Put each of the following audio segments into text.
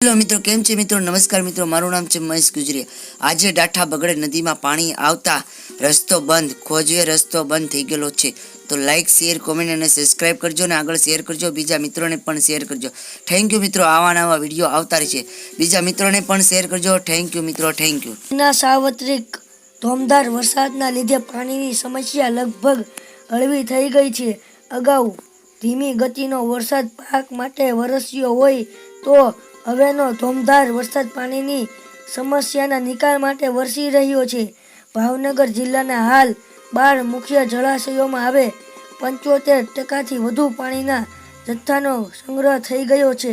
Hello મિત્રો, કેમ છે મિત્રો? નમસ્કાર મિત્રો, મારું નામ છે મહેશ ગુજરીયા આજે ડાઠા બગડે નદીમાં પાણી આવતા રસ્તો બંધ ખોજવે રસ્તો બંધ થઈ ગયેલો છે. તો લાઈક શેર કોમેન્ટ અને સબસ્ક્રાઇબ કરજો અને આગળ શેર કરજો, બીજા મિત્રોને પણ શેર કરજો. થેન્ક યુ મિત્રો, આવા નવા વીડિયો આવતા રહેશે. બીજા મિત્રોને પણ શેર કરજો. થેન્ક યુ મિત્રો થેન્ક યુ ના, સાર્વત્રિક ધોમધાર વરસાદના લીધે પાણીની સમસ્યા લગભગ હળવી થઈ ગઈ છે. અગાઉ ધીમી ગતિનો વરસાદ પાક માટે વરસ્યો હોય તો હવેનો ધોમધાર વરસાદ પાણીની સમસ્યાના નિકાલ માટે વરસી રહ્યો છે. ભાવનગર જિલ્લાના હાલ બાર મુખ્ય જળાશયોમાં આવે પંચોતેર ટકાથી વધુ પાણીના જથ્થાનો સંગ્રહ થઈ ગયો છે.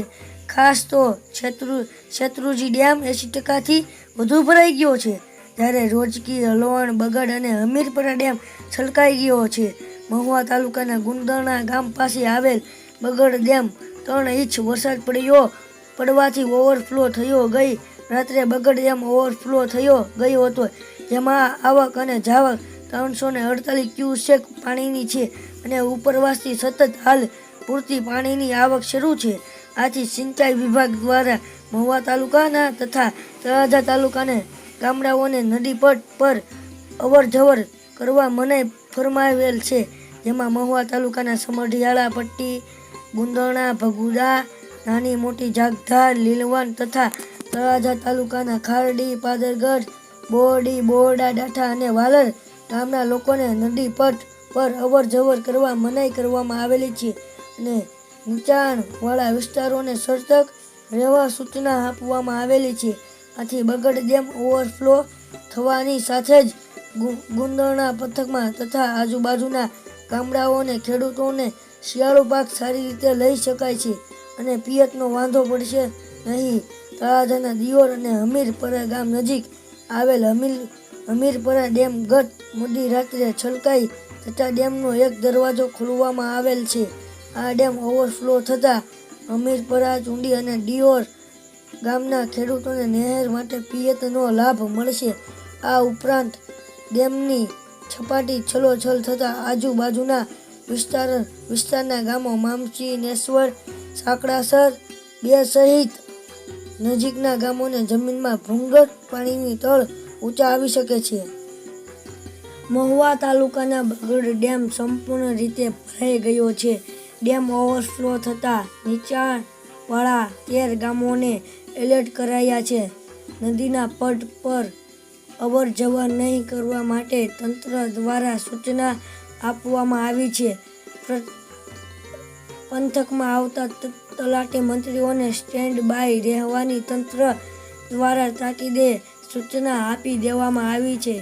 ખાસ તો શેત્રુ શેત્રુજી ડેમ એંસી ટકાથી વધુ ભરાઈ ગયો છે. જ્યારે રોજકી, હલવણ, બગડ અને હમીરપરા ડેમ છલકાઈ ગયો છે. મહુવા તાલુકાના ગુંદરણા ગામ પાસે આવેલ બગડ ડેમ ત્રણ ઇંચ વરસાદ પડ્યો પડવાથી ઓવરફ્લો થયો, ગઈ રાત્રે બગડ એમ ઓવરફ્લો થયો, ગયો હતો. જેમાં આવક અને જાવક ત્રણસો ને અડતાલીસ ક્યુસેક પાણીની છે અને ઉપરવાસથી સતત હાલ પૂરતી પાણીની આવક શરૂ છે. આથી સિંચાઈ વિભાગ દ્વારા મહુવા તાલુકાના તથા તળાજા તાલુકાને ગામડાઓને નદી પટ પર અવર જવર કરવા મનાઈ ફરમાવેલ છે. જેમાં મહુવા તાલુકાના સમઢિયાળા, પટ્ટી ગુંદણા ભગુડા નાની મોટી જાગધાર, લીલવન તથા તળાજા તાલુકાના ખારડી, પાદરગઢ, બોરડી, બોરડા, ડાઠા અને વાલર ગામના લોકોને નદી પટ પર અવર જવર કરવા મનાઈ કરવામાં આવેલી છે અને નીચાણવાળા વિસ્તારોને સર્તક રહેવા સૂચના આપવામાં આવેલી છે. આથી બગડ ડેમ ઓવરફ્લો થવાની સાથે જ ગુ- ગુંદરણા પથકમાં તથા આજુબાજુના ગામડાઓને ખેડૂતોને શિયાળો પાક સારી રીતે લઈ શકાય છે. અને પિયતનો વાંધો પડશે નહીં. તળાજાના દિયોર અને હમીરપરા ગામ નજીક આવેલ હમીર હમીરપરા ડેમ ગત મોડી રાત્રે છલકાઈ તથા ડેમનો એક દરવાજો ખોલવામાં આવેલ છે. આ ડેમ ઓવરફ્લો થતાં હમીરપરા, ચુંડી અને ડિયોર ગામના ખેડૂતોને નહેર માટે પિયતનો લાભ મળશે. આ ઉપરાંત ડેમની છપાટી છલોછલ થતાં આજુબાજુના વિસ્તાર વિસ્તારના ગામો મામચી, નેસવડ સાંકડાસર બે સહિત નજીકના ગામોને જમીનમાં ભૂંગટ પાણીની તળ ઊંચા આવી શકે છે. મહુવા તાલુકાના બગડ ડેમ સંપૂર્ણ રીતે ભરાઈ ગયો છે. ડેમ ઓવરફ્લો થતાં નીચાણવાળા તેર ગામોને એલર્ટ કરાયા છે. નદીના પટ પર અવર જવર નહીં કરવા માટે તંત્ર દ્વારા સૂચના આપવામાં આવી છે. પંથકમાં આવતા તલાટી મંત્રીઓને સ્ટેન્ડ બાય રહેવાની તંત્ર દ્વારા તાકીદે સૂચના આપી દેવામાં આવી છે.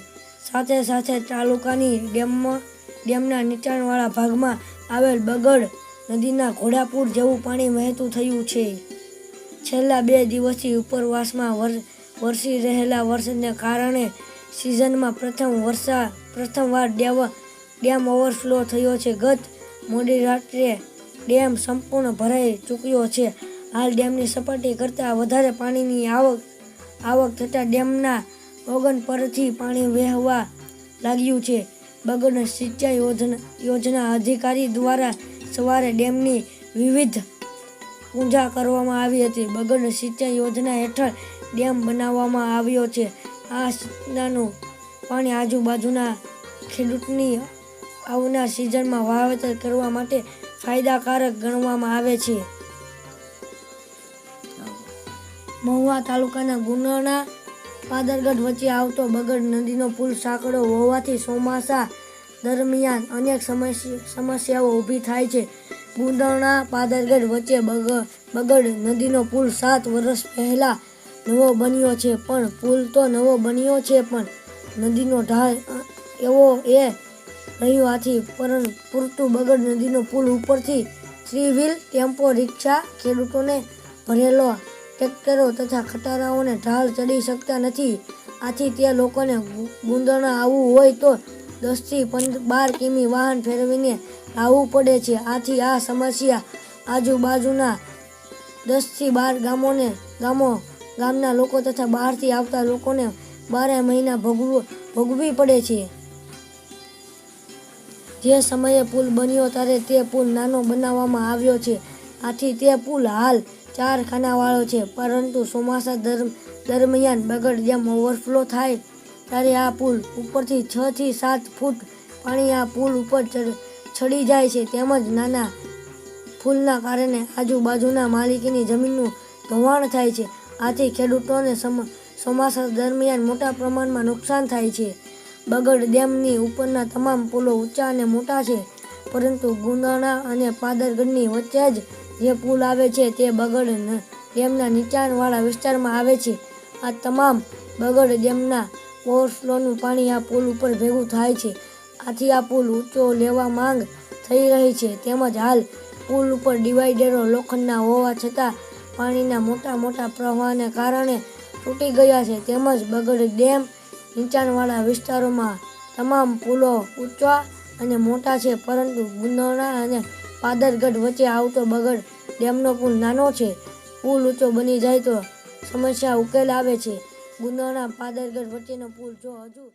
સાથે સાથે તાલુકાની ડેમમાં, ડેમના નીચાણવાળા ભાગમાં આવેલ બગડ નદીના ઘોડાપુર જેવું પાણી વહેતું થયું છે. છેલ્લા બે દિવસથી ઉપરવાસમાં વર, વરસી રહેલા વરસાદને કારણે સિઝનમાં પ્રથમ વર્ષા, પ્રથમવાર ડેમ ઓવરફ્લો થયો છે. ગત મોડી રાત્રે ડેમ સંપૂર્ણ ભરાઈ ચૂક્યો છે. હાલ ડેમની સપાટી કરતાં વધારે પાણીની આવક આવક થતાં ડેમના ઓગન પરથી પાણી વહેવા લાગ્યું છે. બગડ સિંચાઈ યોજના યોજના અધિકારી દ્વારા સવારે ડેમની વિવિધ પૂજા કરવામાં આવી હતી. બગડ સિંચાઈ યોજના હેઠળ ડેમ બનાવવામાં આવ્યો છે. આ સિંચનાનું પાણી આજુબાજુના ખેડૂતની આવનાર સિઝનમાં વાવેતર કરવા માટે ફાયદાકારક ગણવામાં આવે છે. મહુવા તાલુકાના ગુનાના પાદરગઢ વચ્ચે આવતો બગડ નદીનો પુલ સાંકડો હોવાથી ચોમાસા દરમિયાન અનેક સમસ્યા, સમસ્યાઓ ઊભી થાય છે. ગુંદરણા પાદરગઢ વચ્ચે બગ, બગડ નદીનો પુલ સાત વર્ષ પહેલા નવો બન્યો છે, પણ પુલ તો નવો બન્યો છે, પણ નદીનો ઢાળ એવો એ રહ્યો આથી પરંતુ પૂરતું બગડ નદીનો પુલ ઉપરથી થ્રી વ્હીલ ટેમ્પો રિક્ષા ખેડૂતોને ભરેલો ટ્રેક્ટરો તથા ખટારાઓને ઢાળ ચડી શકતા નથી. આથી તે લોકોને ગુ- આવવું હોય તો દસથી પંદ, બાર કિમી વાહન ફેરવીને આવવું પડે છે. આથી આ સમસ્યા આજુબાજુના દસથી બાર ગામોને, ગામો, ગામના લોકો તથા બહારથી આવતા લોકોને બારે મહિના ભોગવું, ભોગવી પડે છે. જે સમયે પુલ બન્યો ત્યારે તે પુલ નાનો બનાવવામાં આવ્યો છે. આથી તે પુલ હાલ ચાર ખાનાવાળો છે, પરંતુ ચોમાસા દર દરમિયાન બગડ જેમ ઓવરફ્લો થાય ત્યારે આ પુલ ઉપરથી છ થી સાત ફૂટ પાણી આ પુલ ઉપર ચડ- જાય છે. તેમજ નાના ફૂલના કારણે આજુબાજુના માલિકીની જમીનનું ધોવાણ થાય છે. આથી ખેડૂતોને ચોમાસા દરમિયાન મોટા પ્રમાણમાં નુકસાન થાય છે. બગડ ડેમની ઉપરના તમામ પુલો ઊંચા અને મોટા છે, પરંતુ ગુંદાણા અને પાદરગઢની વચ્ચે જ જે પુલ આવે છે તે બગડ ડેમના નીચાણવાળા વિસ્તારમાં આવે છે. આ તમામ બગડ ડેમના ઓવરફ્લોનું પાણી આ પુલ ઉપર ભેગું થાય છે. આથી આ પુલ ઊંચો લેવા માંગ થઈ રહી છે. તેમજ હાલ પુલ ઉપર ડિવાઈડરો લોખંડના હોવા છતાં પાણીના મોટા મોટા પ્રવાહને કારણે તૂટી ગયા છે. તેમજ બગડ ડેમ નીચાણવાળા વિસ્તારોમાં તમામ પુલો ઊંચા અને મોટા છે, પરંતુ ગુંદોણા અને પાદરગઢ વચ્ચે આવતો બગડ ડેમનો પુલ નાનો છે. પુલ ઊંચો બની જાય તો સમસ્યા ઉકેલ આવે છે. ગુંદોણા પાદરગઢ વચ્ચેનો પુલ જો હજુ